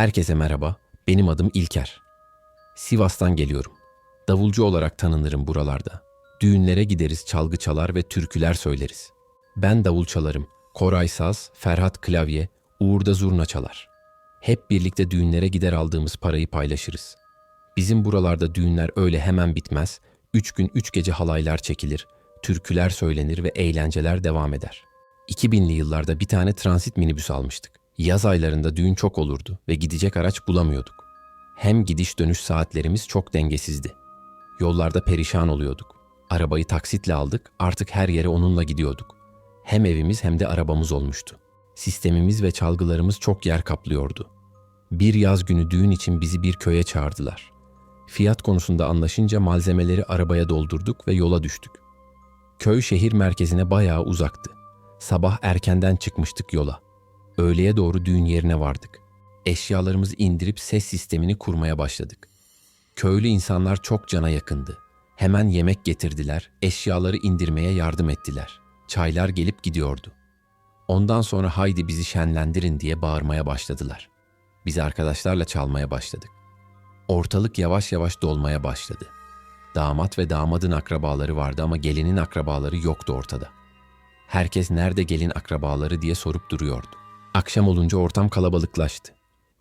Herkese merhaba, benim adım İlker. Sivas'tan geliyorum. Davulcu olarak tanınırım buralarda. Düğünlere gideriz, çalgı çalar ve türküler söyleriz. Ben davul çalarım, Koray Saz, Ferhat Klavye, Uğur da zurna çalar. Hep birlikte düğünlere gider aldığımız parayı paylaşırız. Bizim buralarda düğünler öyle hemen bitmez, üç gün üç gece halaylar çekilir, türküler söylenir ve eğlenceler devam eder. 2000'li yıllarda bir tane transit minibüs almıştık. Yaz aylarında düğün çok olurdu ve gidecek araç bulamıyorduk. Hem gidiş dönüş saatlerimiz çok dengesizdi. Yollarda perişan oluyorduk. Arabayı taksitle aldık, artık her yere onunla gidiyorduk. Hem evimiz hem de arabamız olmuştu. Sistemimiz ve çalgılarımız çok yer kaplıyordu. Bir yaz günü düğün için bizi bir köye çağırdılar. Fiyat konusunda anlaşınca malzemeleri arabaya doldurduk ve yola düştük. Köy şehir merkezine bayağı uzaktı. Sabah erkenden çıkmıştık yola. Öğleye doğru düğün yerine vardık. Eşyalarımızı indirip ses sistemini kurmaya başladık. Köylü insanlar çok cana yakındı. Hemen yemek getirdiler, eşyaları indirmeye yardım ettiler. Çaylar gelip gidiyordu. Ondan sonra haydi bizi şenlendirin diye bağırmaya başladılar. Biz arkadaşlarla çalmaya başladık. Ortalık yavaş yavaş dolmaya başladı. Damat ve damadın akrabaları vardı ama gelinin akrabaları yoktu ortada. Herkes nerede gelin akrabaları diye sorup duruyordu. Akşam olunca ortam kalabalıklaştı.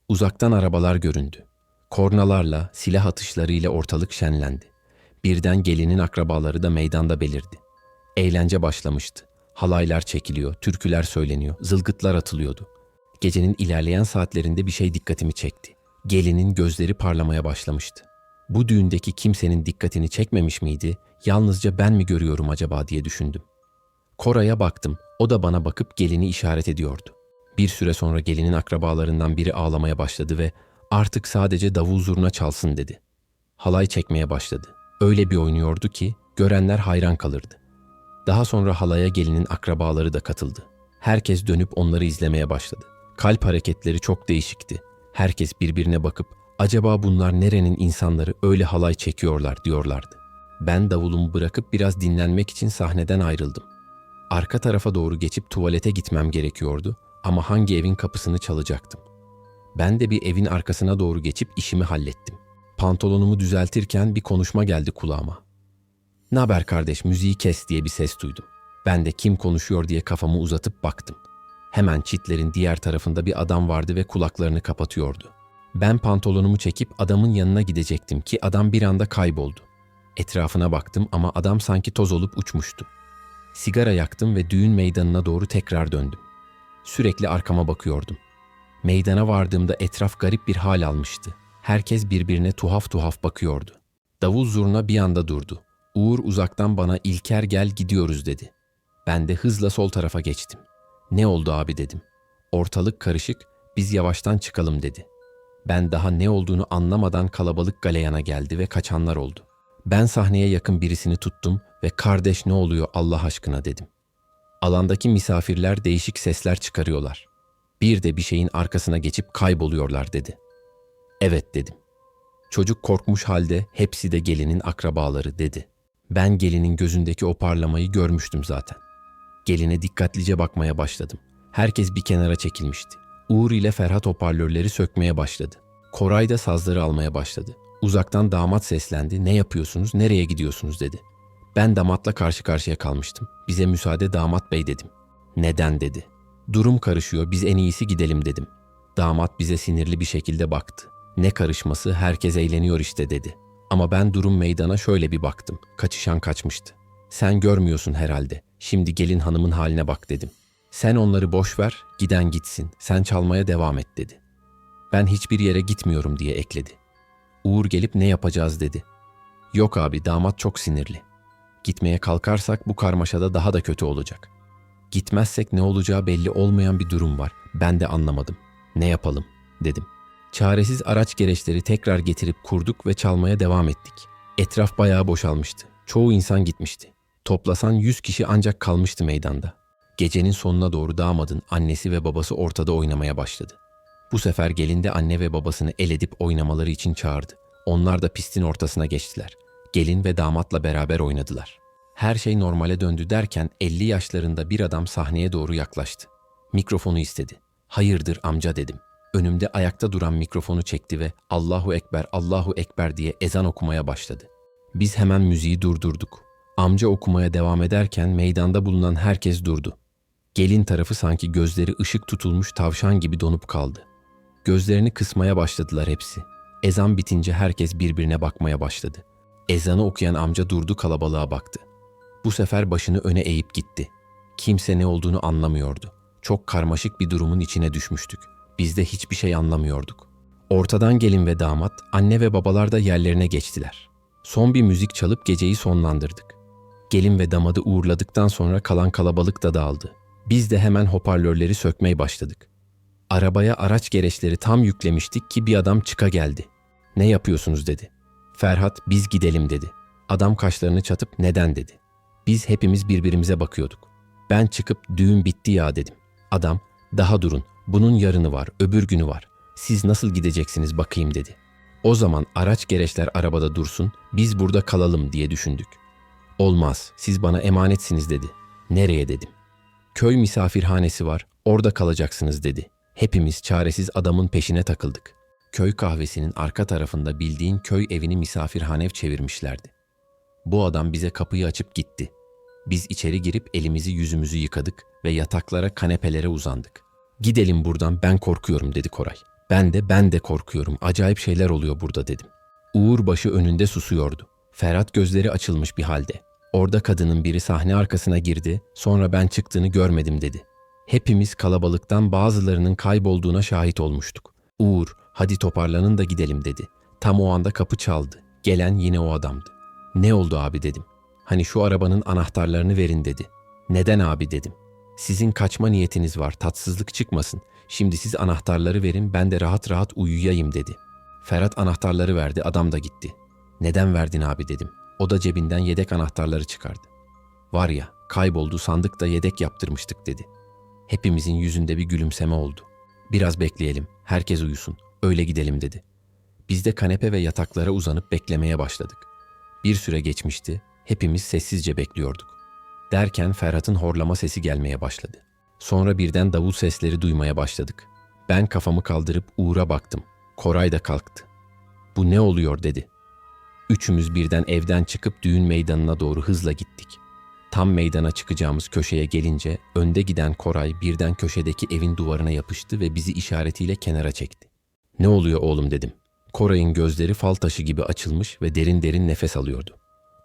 Uzaktan arabalar göründü. Kornalarla, silah atışlarıyla ortalık şenlendi. Birden gelinin akrabaları da meydanda belirdi. Eğlence başlamıştı. Halaylar çekiliyor, türküler söyleniyor, zılgıtlar atılıyordu. Gecenin ilerleyen saatlerinde bir şey dikkatimi çekti. Gelinin gözleri parlamaya başlamıştı. Bu düğündeki kimsenin dikkatini çekmemiş miydi? Yalnızca ben mi görüyorum acaba diye düşündüm. Koray'a baktım. O da bana bakıp gelini işaret ediyordu. Bir süre sonra gelinin akrabalarından biri ağlamaya başladı ve artık sadece davul zurna çalsın dedi. Halay çekmeye başladı. Öyle bir oynuyordu ki görenler hayran kalırdı. Daha sonra halaya gelinin akrabaları da katıldı. Herkes dönüp onları izlemeye başladı. Kalp hareketleri çok değişikti. Herkes birbirine bakıp acaba bunlar nerenin insanları öyle halay çekiyorlar diyorlardı. Ben davulumu bırakıp biraz dinlenmek için sahneden ayrıldım. Arka tarafa doğru geçip tuvalete gitmem gerekiyordu ama hangi evin kapısını çalacaktım. Ben de bir evin arkasına doğru geçip işimi hallettim. Pantolonumu düzeltirken bir konuşma geldi kulağıma. "Naber kardeş, müziği kes." diye bir ses duydum. Ben de kim konuşuyor diye kafamı uzatıp baktım. Hemen çitlerin diğer tarafında bir adam vardı ve kulaklarını kapatıyordu. Ben pantolonumu çekip adamın yanına gidecektim ki adam bir anda kayboldu. Etrafına baktım ama adam sanki toz olup uçmuştu. Sigara yaktım ve düğün meydanına doğru tekrar döndüm. Sürekli arkama bakıyordum. Meydana vardığımda etraf garip bir hal almıştı. Herkes birbirine tuhaf tuhaf bakıyordu. Davul zurna bir anda durdu. Uğur uzaktan bana İlker gel gidiyoruz dedi. Ben de hızla sol tarafa geçtim. Ne oldu abi dedim. Ortalık karışık, biz yavaştan çıkalım dedi. Ben daha ne olduğunu anlamadan kalabalık galeyana geldi ve kaçanlar oldu. Ben sahneye yakın birisini tuttum ve kardeş ne oluyor Allah aşkına dedim. Alandaki misafirler değişik sesler çıkarıyorlar. Bir de bir şeyin arkasına geçip kayboluyorlar dedi. Evet dedim. Çocuk korkmuş halde hepsi de gelinin akrabaları dedi. Ben gelinin gözündeki o parlamayı görmüştüm zaten. Geline dikkatlice bakmaya başladım. Herkes bir kenara çekilmişti. Uğur ile Ferhat hoparlörleri sökmeye başladı. Koray da sazları almaya başladı. Uzaktan damat seslendi. Ne yapıyorsunuz, nereye gidiyorsunuz dedi. Ben damatla karşı karşıya kalmıştım. Bize müsaade damat bey dedim. Neden dedi. Durum karışıyor, biz en iyisi gidelim dedim. Damat bize sinirli bir şekilde baktı. Ne karışması, herkes eğleniyor işte dedi. Ama ben durum meydana şöyle bir baktım. Kaçışan kaçmıştı. Sen görmüyorsun herhalde. Şimdi gelin hanımın haline bak dedim. Sen onları boş ver, giden gitsin. Sen çalmaya devam et dedi. Ben hiçbir yere gitmiyorum diye ekledi. Uğur gelip ne yapacağız dedi. Yok abi damat çok sinirli. Gitmeye kalkarsak bu karmaşada daha da kötü olacak. Gitmezsek ne olacağı belli olmayan bir durum var. Ben de anlamadım. Ne yapalım dedim. Çaresiz araç gereçleri tekrar getirip kurduk ve çalmaya devam ettik. Etraf bayağı boşalmıştı. Çoğu insan gitmişti. Toplasan 100 kişi ancak kalmıştı meydanda. Gecenin sonuna doğru damadın annesi ve babası ortada oynamaya başladı. Bu sefer gelin de anne ve babasını el edip oynamaları için çağırdı. Onlar da pistin ortasına geçtiler. Gelin ve damatla beraber oynadılar. Her şey normale döndü derken 50 yaşlarında bir adam sahneye doğru yaklaştı. Mikrofonu istedi. Hayırdır amca dedim. Önümde ayakta duran mikrofonu çekti ve Allahu Ekber, Allahu Ekber diye ezan okumaya başladı. Biz hemen müziği durdurduk. Amca okumaya devam ederken meydanda bulunan herkes durdu. Gelin tarafı sanki gözleri ışık tutulmuş tavşan gibi donup kaldı. Gözlerini kısmaya başladılar hepsi. Ezan bitince herkes birbirine bakmaya başladı. Ezanı okuyan amca durdu kalabalığa baktı. Bu sefer başını öne eğip gitti. Kimse ne olduğunu anlamıyordu. Çok karmaşık bir durumun içine düşmüştük. Biz de hiçbir şey anlamıyorduk. Ortadan gelin ve damat, anne ve babalar da yerlerine geçtiler. Son bir müzik çalıp geceyi sonlandırdık. Gelin ve damadı uğurladıktan sonra kalan kalabalık da dağıldı. Biz de hemen hoparlörleri sökmeye başladık. Arabaya araç gereçleri tam yüklemiştik ki bir adam çıka geldi. Ne yapıyorsunuz dedi. Ferhat biz gidelim dedi. Adam kaşlarını çatıp neden dedi. Biz hepimiz birbirimize bakıyorduk. Ben çıkıp düğün bitti ya dedim. Adam daha durun bunun yarını var öbür günü var. Siz nasıl gideceksiniz bakayım dedi. O zaman araç gereçler arabada dursun biz burada kalalım diye düşündük. Olmaz siz bana emanetsiniz dedi. Nereye dedim. Köy misafirhanesi var orada kalacaksınız dedi. Hepimiz çaresiz adamın peşine takıldık. Köy kahvesinin arka tarafında bildiğin köy evini misafirhane çevirmişlerdi. Bu adam bize kapıyı açıp gitti. Biz içeri girip elimizi yüzümüzü yıkadık ve yataklara, kanepelere uzandık. Gidelim buradan ben korkuyorum dedi Koray. Ben de ben de korkuyorum. Acayip şeyler oluyor burada dedim. Uğur başı önünde susuyordu. Ferhat gözleri açılmış bir halde. Orada kadının biri sahne arkasına girdi, sonra ben çıktığını görmedim dedi. Hepimiz kalabalıktan bazılarının kaybolduğuna şahit olmuştuk. Uğur, hadi toparlanın da gidelim dedi. Tam o anda kapı çaldı. Gelen yine o adamdı. Ne oldu abi dedim. Hani şu arabanın anahtarlarını verin dedi. Neden abi dedim. Sizin kaçma niyetiniz var, tatsızlık çıkmasın. Şimdi siz anahtarları verin, ben de rahat rahat uyuyayım dedi. Ferhat anahtarları verdi, adam da gitti. Neden verdin abi dedim. O da cebinden yedek anahtarları çıkardı. Var ya, kayboldu sandık da yedek yaptırmıştık dedi. Hepimizin yüzünde bir gülümseme oldu. Biraz bekleyelim, herkes uyusun, öyle gidelim dedi. Biz de kanepe ve yataklara uzanıp beklemeye başladık. Bir süre geçmişti, hepimiz sessizce bekliyorduk. Derken Ferhat'ın horlama sesi gelmeye başladı. Sonra birden davul sesleri duymaya başladık. Ben kafamı kaldırıp Uğur'a baktım. Koray da kalktı. Bu ne oluyor dedi. Üçümüz birden evden çıkıp düğün meydanına doğru hızla gittik. Tam meydana çıkacağımız köşeye gelince önde giden Koray birden köşedeki evin duvarına yapıştı ve bizi işaretiyle kenara çekti. Ne oluyor oğlum dedim. Koray'ın gözleri fal taşı gibi açılmış ve derin derin nefes alıyordu.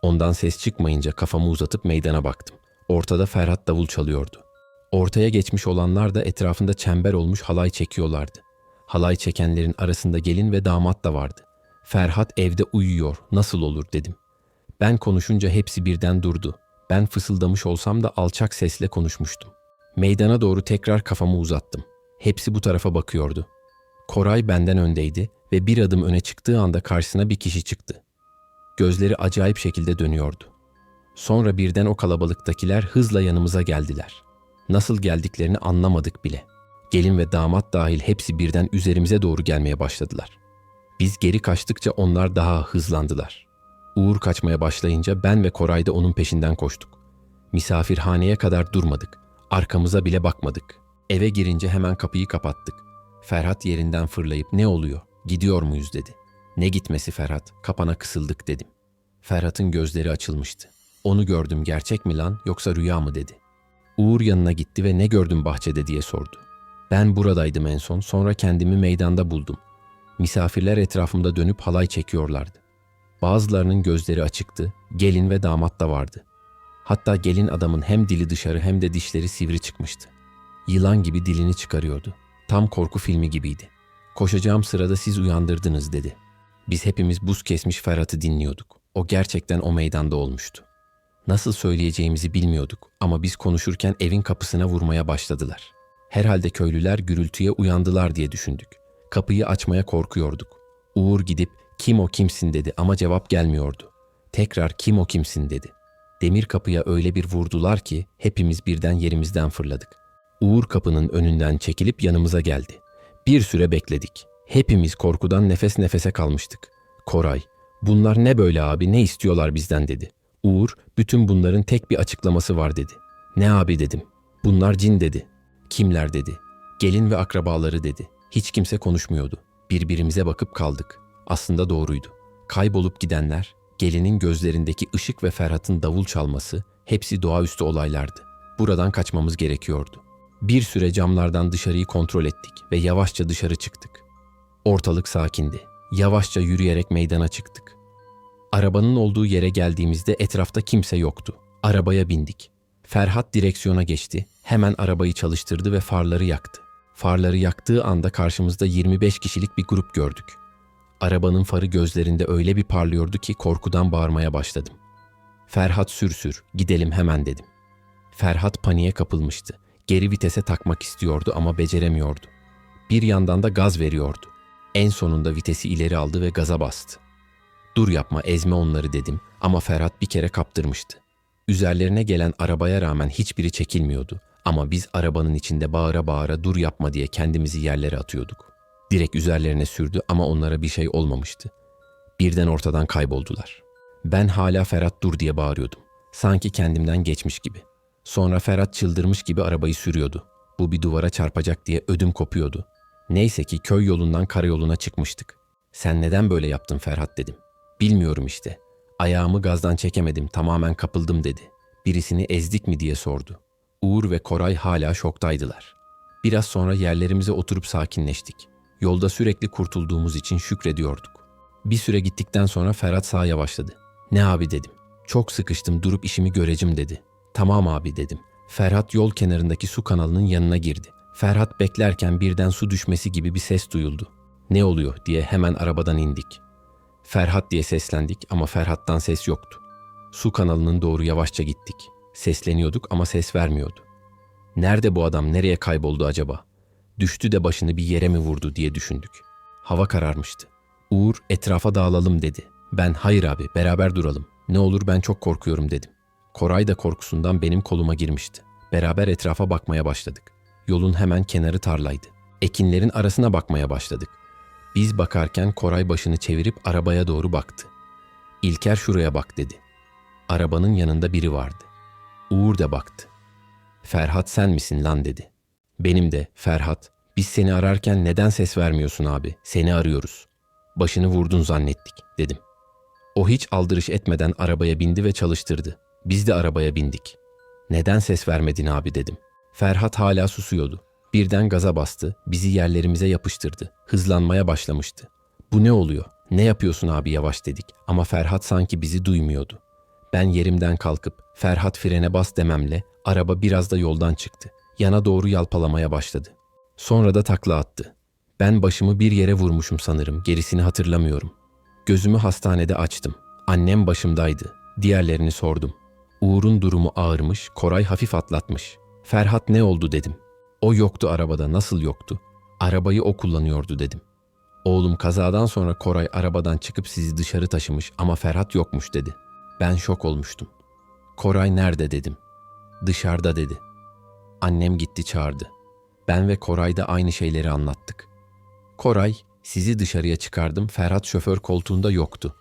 Ondan ses çıkmayınca kafamı uzatıp meydana baktım. Ortada Ferhat davul çalıyordu. Ortaya geçmiş olanlar da etrafında çember olmuş halay çekiyorlardı. Halay çekenlerin arasında gelin ve damat da vardı. Ferhat evde uyuyor, nasıl olur dedim. Ben konuşunca hepsi birden durdu. Ben fısıldamış olsam da alçak sesle konuşmuştum. Meydana doğru tekrar kafamı uzattım. Hepsi bu tarafa bakıyordu. Koray benden öndeydi ve bir adım öne çıktığı anda karşısına bir kişi çıktı. Gözleri acayip şekilde dönüyordu. Sonra birden o kalabalıktakiler hızla yanımıza geldiler. Nasıl geldiklerini anlamadık bile. Gelin ve damat dahil hepsi birden üzerimize doğru gelmeye başladılar. Biz geri kaçtıkça onlar daha hızlandılar. Uğur kaçmaya başlayınca ben ve Koray da onun peşinden koştuk. Misafirhaneye kadar durmadık. Arkamıza bile bakmadık. Eve girince hemen kapıyı kapattık. Ferhat yerinden fırlayıp ne oluyor, gidiyor muyuz dedi. Ne gitmesi Ferhat, kapana kısıldık dedim. Ferhat'ın gözleri açılmıştı. Onu gördüm gerçek mi lan yoksa rüya mı dedi. Uğur yanına gitti ve ne gördün bahçede diye sordu. Ben buradaydım en son sonra kendimi meydanda buldum. Misafirler etrafımda dönüp halay çekiyorlardı. Bazılarının gözleri açıktı, gelin ve damat da vardı. Hatta gelin adamın hem dili dışarı hem de dişleri sivri çıkmıştı. Yılan gibi dilini çıkarıyordu. Tam korku filmi gibiydi. Koşacağım sırada siz uyandırdınız dedi. Biz hepimiz buz kesmiş Ferhat'ı dinliyorduk. O gerçekten o meydanda olmuştu. Nasıl söyleyeceğimizi bilmiyorduk ama biz konuşurken evin kapısına vurmaya başladılar. Herhalde köylüler gürültüye uyandılar diye düşündük. Kapıyı açmaya korkuyorduk. Uğur gidip kim o kimsin dedi ama cevap gelmiyordu. Tekrar kim o kimsin dedi. Demir kapıya öyle bir vurdular ki hepimiz birden yerimizden fırladık. Uğur kapının önünden çekilip yanımıza geldi. Bir süre bekledik. Hepimiz korkudan nefes nefese kalmıştık. Koray, bunlar ne böyle abi ne istiyorlar bizden dedi. Uğur, bütün bunların tek bir açıklaması var dedi. Ne abi dedim. Bunlar cin dedi. Kimler dedi. Gelin ve akrabaları dedi. Hiç kimse konuşmuyordu. Birbirimize bakıp kaldık. Aslında doğruydu. Kaybolup gidenler, gelinin gözlerindeki ışık ve Ferhat'ın davul çalması hepsi doğaüstü olaylardı. Buradan kaçmamız gerekiyordu. Bir süre camlardan dışarıyı kontrol ettik ve yavaşça dışarı çıktık. Ortalık sakindi. Yavaşça yürüyerek meydana çıktık. Arabanın olduğu yere geldiğimizde etrafta kimse yoktu. Arabaya bindik. Ferhat direksiyona geçti. Hemen arabayı çalıştırdı ve farları yaktı. Farları yaktığı anda karşımızda 25 kişilik bir grup gördük. Arabanın farı gözlerinde öyle bir parlıyordu ki korkudan bağırmaya başladım. Ferhat sür sür, gidelim hemen dedim. Ferhat paniğe kapılmıştı. Geri vitese takmak istiyordu ama beceremiyordu. Bir yandan da gaz veriyordu. En sonunda vitesi ileri aldı ve gaza bastı. Dur yapma ezme onları dedim ama Ferhat bir kere kaptırmıştı. Üzerlerine gelen arabaya rağmen hiçbiri çekilmiyordu ama biz arabanın içinde bağıra bağıra dur yapma diye kendimizi yerlere atıyorduk. Direkt üzerlerine sürdü ama onlara bir şey olmamıştı. Birden ortadan kayboldular. Ben hala Ferhat dur diye bağırıyordum. Sanki kendimden geçmiş gibi. Sonra Ferhat çıldırmış gibi arabayı sürüyordu. Bu bir duvara çarpacak diye ödüm kopuyordu. Neyse ki köy yolundan karayoluna çıkmıştık. Sen neden böyle yaptın Ferhat dedim. Bilmiyorum işte. Ayağımı gazdan çekemedim tamamen kapıldım dedi. Birisini ezdik mi diye sordu. Uğur ve Koray hala şoktaydılar. Biraz sonra yerlerimize oturup sakinleştik. Yolda sürekli kurtulduğumuz için şükrediyorduk. Bir süre gittikten sonra Ferhat sağa yavaşladı. Ne abi dedim. Çok sıkıştım durup işimi görecim dedi. Tamam abi dedim. Ferhat yol kenarındaki su kanalının yanına girdi. Ferhat beklerken birden su düşmesi gibi bir ses duyuldu. Ne oluyor diye hemen arabadan indik. Ferhat diye seslendik ama Ferhat'tan ses yoktu. Su kanalının doğru yavaşça gittik. Sesleniyorduk ama ses vermiyordu. Nerede bu adam, nereye kayboldu acaba? Düştü de başını bir yere mi vurdu diye düşündük. Hava kararmıştı. Uğur etrafa dağılalım dedi. Ben hayır abi beraber duralım. Ne olur ben çok korkuyorum dedim. Koray da korkusundan benim koluma girmişti. Beraber etrafa bakmaya başladık. Yolun hemen kenarı tarlaydı. Ekinlerin arasına bakmaya başladık. Biz bakarken Koray başını çevirip arabaya doğru baktı. İlker şuraya bak dedi. Arabanın yanında biri vardı. Uğur da baktı. Ferhat sen misin lan dedi. Benim de Ferhat. Biz seni ararken neden ses vermiyorsun abi? Seni arıyoruz. Başını vurdun zannettik dedim. O hiç aldırış etmeden arabaya bindi ve çalıştırdı. Biz de arabaya bindik. Neden ses vermedin abi dedim. Ferhat hala susuyordu. Birden gaza bastı, bizi yerlerimize yapıştırdı. Hızlanmaya başlamıştı. Bu ne oluyor? Ne yapıyorsun abi yavaş dedik ama Ferhat sanki bizi duymuyordu. Ben yerimden kalkıp Ferhat frene bas dememle araba biraz da yoldan çıktı. Yana doğru yalpalamaya başladı. Sonra da takla attı. Ben başımı bir yere vurmuşum sanırım, gerisini hatırlamıyorum. Gözümü hastanede açtım. Annem başımdaydı. Diğerlerini sordum. Uğur'un durumu ağırmış, Koray hafif atlatmış. Ferhat ne oldu dedim. O yoktu arabada, nasıl yoktu? Arabayı o kullanıyordu dedim. Oğlum kazadan sonra Koray arabadan çıkıp sizi dışarı taşımış ama Ferhat yokmuş dedi. Ben şok olmuştum. Koray nerede dedim. Dışarıda dedi. Annem gitti çağırdı. Ben ve Koray da aynı şeyleri anlattık. Koray, sizi dışarıya çıkardım, Ferhat şoför koltuğunda yoktu.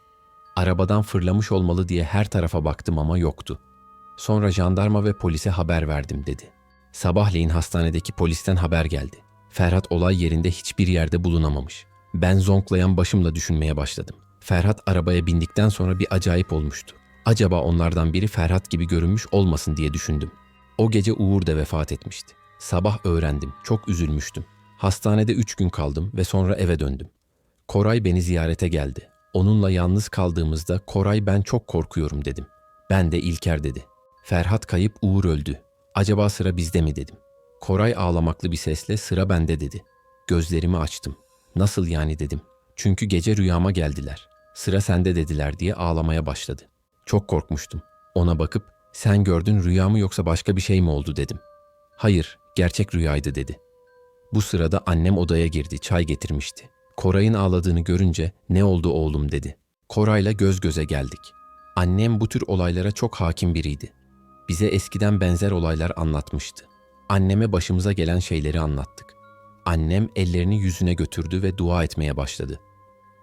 Arabadan fırlamış olmalı diye her tarafa baktım ama yoktu. Sonra jandarma ve polise haber verdim dedi. Sabahleyin hastanedeki polisten haber geldi. Ferhat olay yerinde hiçbir yerde bulunamamış. Ben zonklayan başımla düşünmeye başladım. Ferhat arabaya bindikten sonra bir acayip olmuştu. Acaba onlardan biri Ferhat gibi görünmüş olmasın diye düşündüm. O gece Uğur da vefat etmişti. Sabah öğrendim. Çok üzülmüştüm. Hastanede üç gün kaldım ve sonra eve döndüm. Koray beni ziyarete geldi. Onunla yalnız kaldığımızda Koray ben çok korkuyorum dedim. Ben de İlker dedi. Ferhat kayıp Uğur öldü. Acaba sıra bizde mi dedim. Koray ağlamaklı bir sesle sıra bende dedi. Gözlerimi açtım. Nasıl yani dedim. Çünkü gece rüyama geldiler. Sıra sende dediler diye ağlamaya başladı. Çok korkmuştum. Ona bakıp sen gördün rüya mı yoksa başka bir şey mi oldu dedim. Hayır, gerçek rüyaydı dedi. Bu sırada annem odaya girdi, çay getirmişti. Koray'ın ağladığını görünce ne oldu oğlum dedi. Koray'la göz göze geldik. Annem bu tür olaylara çok hakim biriydi. Bize eskiden benzer olaylar anlatmıştı. Anneme başımıza gelen şeyleri anlattık. Annem ellerini yüzüne götürdü ve dua etmeye başladı.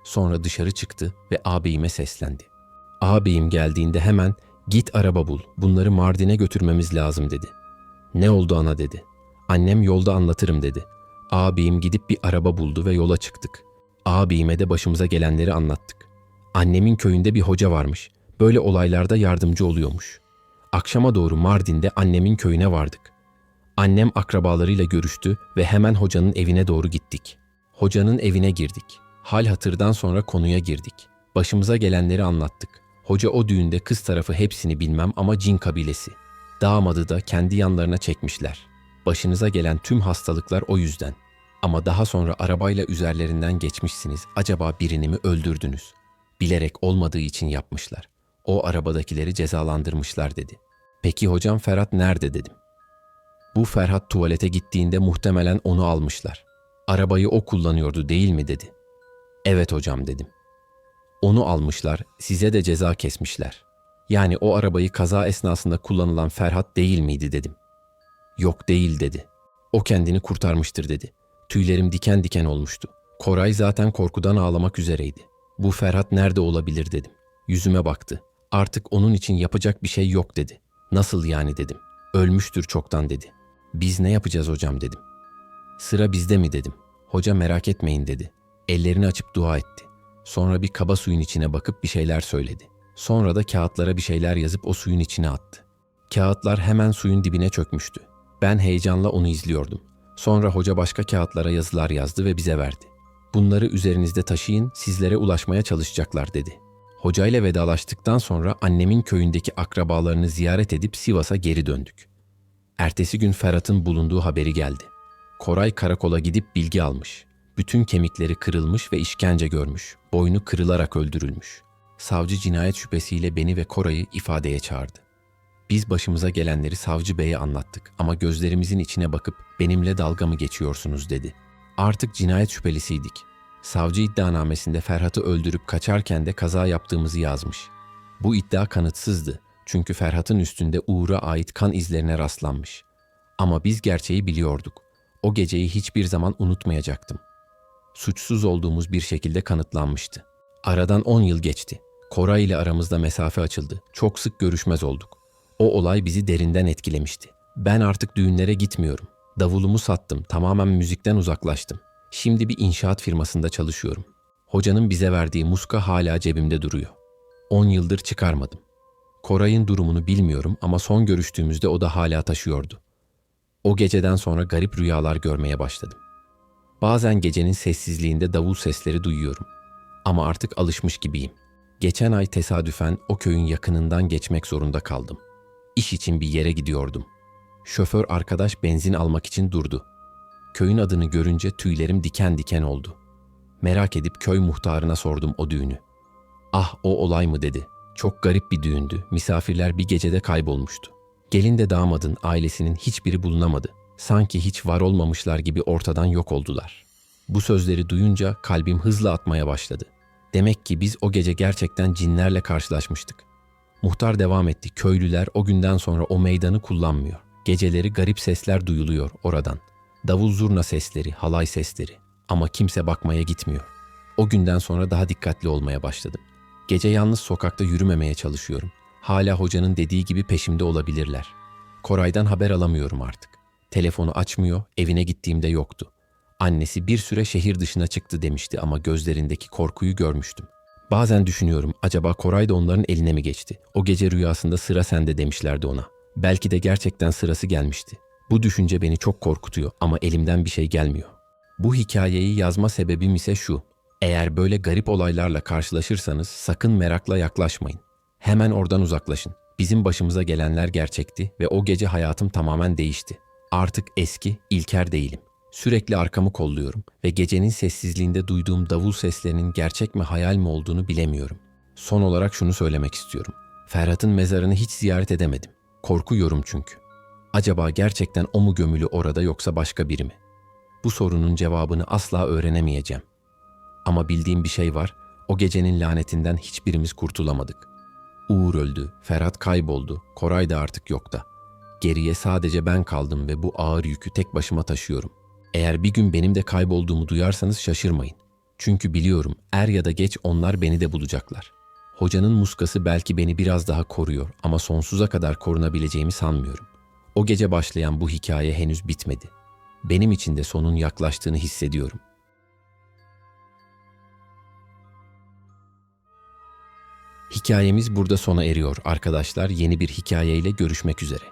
Sonra dışarı çıktı ve ağabeyime seslendi. Ağabeyim geldiğinde hemen git araba bul, bunları Mardin'e götürmemiz lazım dedi. Ne oldu ana dedi. Annem yolda anlatırım dedi. Ağabeyim gidip bir araba buldu ve yola çıktık. Ağabeyime de başımıza gelenleri anlattık. Annemin köyünde bir hoca varmış. Böyle olaylarda yardımcı oluyormuş. Akşama doğru Mardin'de annemin köyüne vardık. Annem akrabalarıyla görüştü ve hemen hocanın evine doğru gittik. Hocanın evine girdik. Hal hatırdan sonra konuya girdik. Başımıza gelenleri anlattık. Hoca o düğünde kız tarafı hepsini bilmem ama cin kabilesi. Damadı da kendi yanlarına çekmişler. Başınıza gelen tüm hastalıklar o yüzden. Ama daha sonra arabayla üzerlerinden geçmişsiniz. Acaba birini mi öldürdünüz? Bilerek olmadığı için yapmışlar. O arabadakileri cezalandırmışlar dedi. Peki hocam Ferhat nerede dedim. Bu Ferhat tuvalete gittiğinde muhtemelen onu almışlar. Arabayı o kullanıyordu değil mi dedi. Evet hocam dedim. Onu almışlar, size de ceza kesmişler. Yani o arabayı kaza esnasında kullanılan Ferhat değil miydi dedim. Yok değil dedi. O kendini kurtarmıştır dedi. Tüylerim diken diken olmuştu. Koray zaten korkudan ağlamak üzereydi. Bu Ferhat nerede olabilir dedim. Yüzüme baktı. Artık onun için yapacak bir şey yok dedi. Nasıl yani dedim. Ölmüştür çoktan dedi. Biz ne yapacağız hocam dedim. Sıra bizde mi dedim. Hoca merak etmeyin dedi. Ellerini açıp dua etti. Sonra bir kaba suyun içine bakıp bir şeyler söyledi. Sonra da kağıtlara bir şeyler yazıp o suyun içine attı. Kağıtlar hemen suyun dibine çökmüştü. Ben heyecanla onu izliyordum. Sonra hoca başka kağıtlara yazılar yazdı ve bize verdi. Bunları üzerinizde taşıyın, sizlere ulaşmaya çalışacaklar dedi. Hocayla vedalaştıktan sonra annemin köyündeki akrabalarını ziyaret edip Sivas'a geri döndük. Ertesi gün Ferhat'ın bulunduğu haberi geldi. Koray karakola gidip bilgi almış. Bütün kemikleri kırılmış ve işkence görmüş. Boynu kırılarak öldürülmüş. Savcı cinayet şüphesiyle beni ve Koray'ı ifadeye çağırdı. Biz başımıza gelenleri savcı beye anlattık ama gözlerimizin içine bakıp benimle dalga mı geçiyorsunuz dedi. Artık cinayet şüphelisiydik. Savcı iddianamesinde Ferhat'ı öldürüp kaçarken de kaza yaptığımızı yazmış. Bu iddia kanıtsızdı çünkü Ferhat'ın üstünde Uğur'a ait kan izlerine rastlanmış. Ama biz gerçeği biliyorduk. O geceyi hiçbir zaman unutmayacaktım. Suçsuz olduğumuz bir şekilde kanıtlanmıştı. Aradan 10 yıl geçti. Koray ile aramızda mesafe açıldı. Çok sık görüşmez olduk. O olay bizi derinden etkilemişti. Ben artık düğünlere gitmiyorum. Davulumu sattım, tamamen müzikten uzaklaştım. Şimdi bir inşaat firmasında çalışıyorum. Hocanın bize verdiği muska hala cebimde duruyor. 10 yıldır çıkarmadım. Koray'ın durumunu bilmiyorum ama son görüştüğümüzde o da hala taşıyordu. O geceden sonra garip rüyalar görmeye başladım. Bazen gecenin sessizliğinde davul sesleri duyuyorum. Ama artık alışmış gibiyim. Geçen ay tesadüfen o köyün yakınından geçmek zorunda kaldım. İş için bir yere gidiyordum. Şoför arkadaş benzin almak için durdu. Köyün adını görünce tüylerim diken diken oldu. Merak edip köy muhtarına sordum o düğünü. Ah o olay mı dedi. Çok garip bir düğündü. Misafirler bir gecede kaybolmuştu. Gelin de damadın ailesinin hiçbiri bulunamadı. Sanki hiç var olmamışlar gibi ortadan yok oldular. Bu sözleri duyunca kalbim hızla atmaya başladı. Demek ki biz o gece gerçekten cinlerle karşılaşmıştık. Muhtar devam etti. Köylüler o günden sonra o meydanı kullanmıyor. Geceleri garip sesler duyuluyor oradan. Davul zurna sesleri, halay sesleri. Ama kimse bakmaya gitmiyor. O günden sonra daha dikkatli olmaya başladım. Gece yalnız sokakta yürümemeye çalışıyorum. Hala hocanın dediği gibi peşimde olabilirler. Koray'dan haber alamıyorum artık. Telefonu açmıyor, evine gittiğimde yoktu. Annesi bir süre şehir dışına çıktı demişti ama gözlerindeki korkuyu görmüştüm. Bazen düşünüyorum acaba Koray da onların eline mi geçti? O gece rüyasında sıra sende demişlerdi ona. Belki de gerçekten sırası gelmişti. Bu düşünce beni çok korkutuyor ama elimden bir şey gelmiyor. Bu hikayeyi yazma sebebim ise şu. Eğer böyle garip olaylarla karşılaşırsanız sakın merakla yaklaşmayın. Hemen oradan uzaklaşın. Bizim başımıza gelenler gerçekti ve o gece hayatım tamamen değişti. Artık eski, ilker değilim. Sürekli arkamı kolluyorum ve gecenin sessizliğinde duyduğum davul seslerinin gerçek mi hayal mi olduğunu bilemiyorum. Son olarak şunu söylemek istiyorum. Ferhat'ın mezarını hiç ziyaret edemedim. Korkuyorum çünkü. Acaba gerçekten o mu gömülü orada yoksa başka biri mi? Bu sorunun cevabını asla öğrenemeyeceğim. Ama bildiğim bir şey var. O gecenin lanetinden hiçbirimiz kurtulamadık. Uğur öldü, Ferhat kayboldu, Koray da artık yok da. Geriye sadece ben kaldım ve bu ağır yükü tek başıma taşıyorum. Eğer bir gün benim de kaybolduğumu duyarsanız şaşırmayın. Çünkü biliyorum er ya da geç onlar beni de bulacaklar. Hocanın muskası belki beni biraz daha koruyor ama sonsuza kadar korunabileceğimi sanmıyorum. O gece başlayan bu hikaye henüz bitmedi. benim için de sonun yaklaştığını hissediyorum. Hikayemiz burada sona eriyor arkadaşlar. Yeni bir hikayeyle görüşmek üzere.